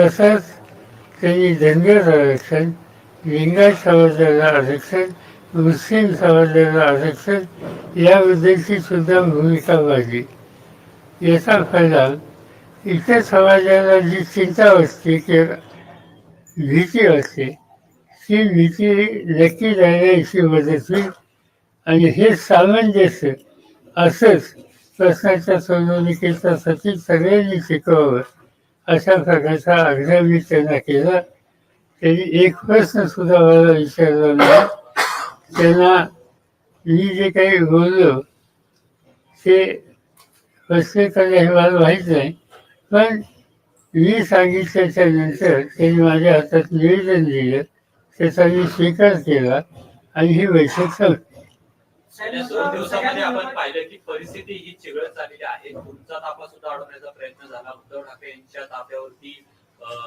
तसंच त्यांनी धनगर आरक्षण लिंगायत समाजाला आरक्षण मुस्लिम समाजाला आरक्षण याबद्दलची सुद्धा भूमिका मांडली. याचा परिणाम इतर समाजाला जी चिंता असते किंवा भीती असते ती भीती नक्की जाण्याची मदत होईल. आणि हे सामंजस्य असंच प्रश्नाच्या सोडवणुकीचा सचिव सगळ्यांनी शिकवावं. अशा प्रकारचा आग्रह मी त्यांना केला. त्यांनी एक प्रश्न सुद्धा मला विचारला नाही. त्यांना मी जे काही बोललो ते प्रश्न हे मला माहीत नाही. पण मी सांगितल्याच्या नंतर त्यांनी माझ्या हातात निवेदन दिलं. त्याचा मी स्वीकार केला आणि ही बैठक संपली गेल्या दोन दिवसामध्ये आपण पाहिलं की परिस्थिती ही चिघळत चाललेली आहे. तुमचा ताफा सुद्धा अडवण्याचा प्रयत्न झाला. उद्धव ठाकरे यांच्या ताफ्यावरती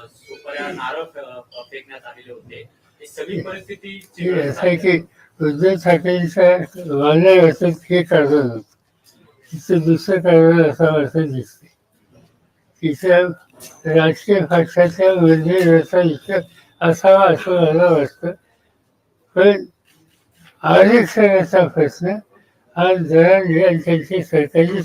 सुपाऱ्या नारळ फेकण्यात आलेले होते. ही सगळी परिस्थिती चिघळत चालली. उद्धव ठाकरेंचा मला वाटत हे कारण होतं. तिचं दुसरं कारण असं दिसते. तिचं राजकीय पक्षाच्या असावा असं मला वाटतं. पण आरक्षणाचा प्रश्न हा जरा त्यांची सरकारी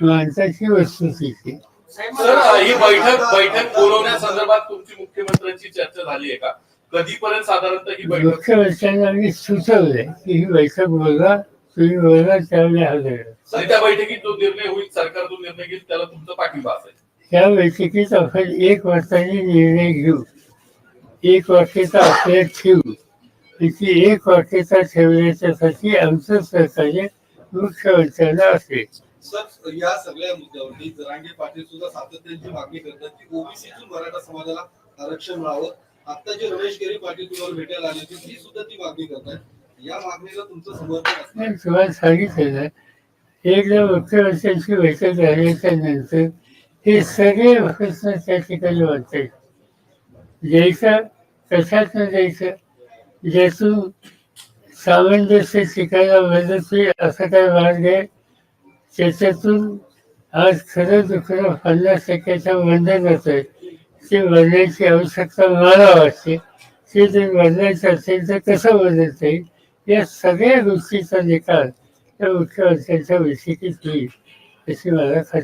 माणसाची वस्तुस्थिती सर ही बैठक बैठक बोलवण्यासंदर्भात तुमची मुख्यमंत्र्यांची चर्चा झाली आहे का? कधीपर्यंत साधारणतः ही बैठक मुख्यमंत्र्यांना मी सुचवलंय की ही बैठक बोलवा तुम्ही बोलवा त्यावेळी हजर त्या बैठकीत जो निर्णय होईल सरकार जो निर्णय घेईल त्याला तुमचा पाठिंबा असेल. त्या बैठकीत आपण एक वाक्याने निर्णय घेऊ. एक वाक्यता आपल्याला ठेवू. आणि ती एक वाक्यता ठेवण्याच्यासाठी आमचं सहकार्य मुख्यमंत्र्यांना असेल. सर या सगळ्या मुद्द्यावरती जरांगे पाटील सुद्धा सातत्याची मागणी करतात की ओबीसीतून मराठा समाजाला आरक्षण मिळावं. आता जे रमेश पाटील तुम्हाला भेटायला आले होते ती सुद्धा ती मागणी करतात. या मागणीला तुमचं समर्थन असणार मी तुम्हाला सांगितलं ना एकदा मुख्यमंत्र्यांची बैठक झाल्याच्यानंतर हे सगळे प्रश्न त्या ठिकाणी वाटतात द्यायचं कशातनं द्यायचं ज्यातून सामंजस्य शिकायला मदत होईल असा काय मार्ग आहे त्याच्यातून आज खरं दुखरं पन्नास टक्क्याच्या बंधनात आहे ते बनण्याची आवश्यकता मला वाटते. ते जर बदलायचं असेल तर कसं बदलता येईल या सगळ्या गोष्टीचा निकाल त्या मुख्यमंत्र्यांच्या बैठकीत होईल अशी मला खात्री